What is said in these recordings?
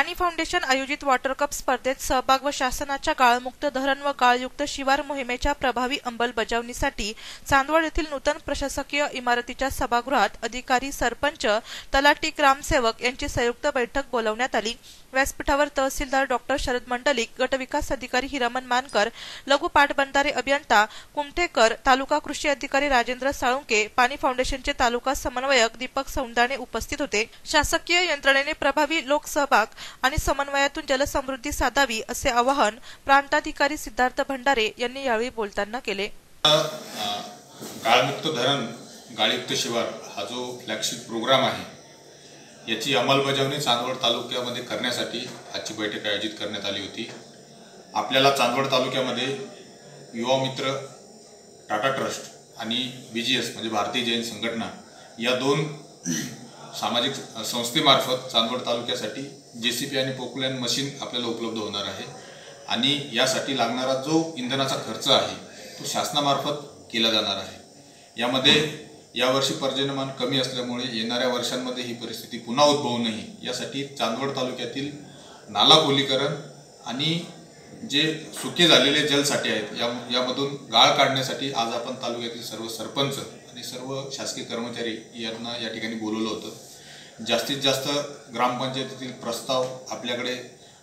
पाणी फाउंडेशन आयोजित water cup स्पर्धेत सहभाग व शासनाच्या गाळमुक्त धरण व गाळयुक्त शिवार मोहिमेच्या प्रभावी अंमलबजावणीसाठी चांदवड येथील नूतन प्रशासकीय इमारतीच्या सभागृहात अधिकारी सरपंच तलाटी ग्रामसेवक यांची संयुक्त बैठक बोलावण्यात आली. व्यासपीठावर तहसीलदार डॉक्टर शरद मंडलिक गटविकास अधिकारी हिरामन मानकर लघु पाटबंधारे अभियंता कुमठेकर तालुका कृषी अधिकारी राजेंद्र साळुंके पाणी फाउंडेशनचे तालुका समन्वयक दीपक सौंदाणे उपस्थित होते. शासकीय यंत्रणेने प्रभावी लोकसहभाग आणि समन्वयातून जलसमृद्धी साधावी असे आवाहन प्रांताधिकारी सिद्धार्थ भंडारे यांनी यावेळी बोलताना केले. गाळमुक्त धरण गाळयुक्त शिवार हा जो फ्लॅगशिप प्रोग्राम आहे याची अंमलबजावणी चांदवड तालुक्यामध्ये करण्यासाठी आजची बैठक आयोजित करण्यात आली होती. आपल्याला चांदवड तालुक्यामध्ये युवा मित्र टाटा ट्रस्ट आणि बी जी एस म्हणजे भारतीय जैन संघटना या दोन सामाजिक संस्थेमार्फत चांदवड तालुक्यासाठी जे सी पी आणि पोकलॅन मशीन आपल्याला उपलब्ध होणार आहे. आणि यासाठी लागणारा जो इंधनाचा खर्च आहे तो शासनामार्फत केला जाणार आहे. यामध्ये यावर्षी पर्जन्यमान कमी असल्यामुळे येणाऱ्या वर्षांमध्ये ही परिस्थिती पुन्हा उद्भवू नये यासाठी चांदवड तालुक्यातील नाला खोलीकरण आणि जे सुके झालेले जलसाठे आहेत या यामधून गाळ काढण्यासाठी आज आपण तालुक्यातील सर्व सरपंच आणि सर्व शासकीय कर्मचारी यांना या ठिकाणी बोलवलं होतं. जास्तीत जास्त ग्रामपंचायतीतील प्रस्ताव आपल्याकडे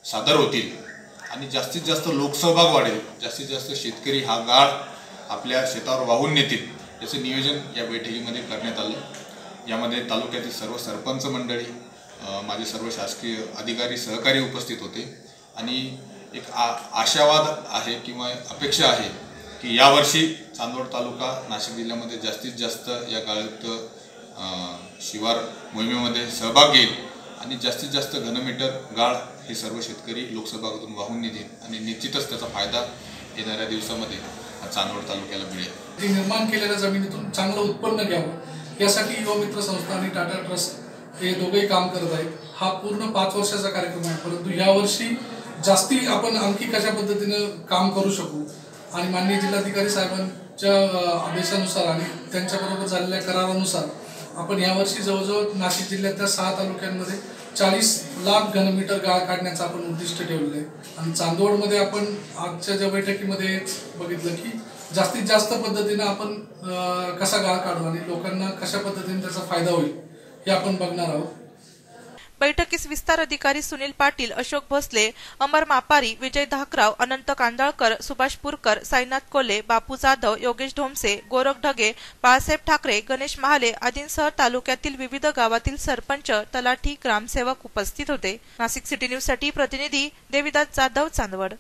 सादर होतील आणि जास्तीत जास्त लोकसहभाग वाढेल. जास्तीत जास्त शेतकरी हा गाळ आपल्या शेतावर वाहून नेतील याचं नियोजन या बैठकीमध्ये करण्यात आलं. यामध्ये तालुक्यातील सर्व सरपंच मंडळी माझे सर्व शासकीय अधिकारी सहकारी उपस्थित होते. आणि एक आ आशावाद आहे किंवा अपेक्षा आहे की यावर्षी चांदवड तालुका नाशिक जिल्ह्यामध्ये जास्तीत जास्त या गाळयुक्त शिवार मोहिमेमध्ये सहभाग घेईल आणि जास्तीत जास्त घनमीटर गाळ हे सर्व शेतकरी लोकसभागातून वाहून निघेल आणि निश्चितच त्याचा फायदा येणाऱ्या दिवसामध्ये चांदवड तालुक्याला मिळेल. निर्माण केलेल्या जमिनीतून चांगलं उत्पन्न घ्यावं यासाठी युवा मित्र संस्था आणि टाटा ट्रस्ट हे दोघेही काम करत आहेत. हा पूर्ण पाच वर्षाचा कार्यक्रम आहे परंतु यावर्षी जास्ती आपण आणखी कशा पद्धतीनं काम करू शकू? आणि माननीय जिल्हाधिकारी साहेबांच्या आदेशानुसार आणि त्यांच्याबरोबर झालेल्या करारानुसार आपण यावर्षी जवळजवळ नाशिक जिल्ह्यातल्या सहा तालुक्यांमध्ये चाळीस लाख घनमीटर गाळ काढण्याचं आपण उद्दिष्ट ठेवलं आहे आणि चांदवडमध्ये आपण आजच्या ज्या बैठकीमध्ये बघितलं की जास्तीत जास्त पद्धतीनं आपण कसा गाळ काढू आणि लोकांना कशा पद्धतीने त्याचा फायदा होईल हे आपण बघणार आहोत. बैठकीस विस्तार अधिकारी सुनील पाटील अशोक भोसले अमर मापारी विजय धाकराव अनंत कांदळकर सुभाष पुरकर साईनाथ कोले बापू जाधव योगेश ढोमसे गोरख ढगे बाळासाहेब ठाकरे गणेश महाले आदींसह तालुक्यातील विविध गावातील सरपंच तलाठी ग्रामसेवक उपस्थित होते. नाशिक सिटी न्यूजसाठी प्रतिनिधी देविदास जाधव चांदवड.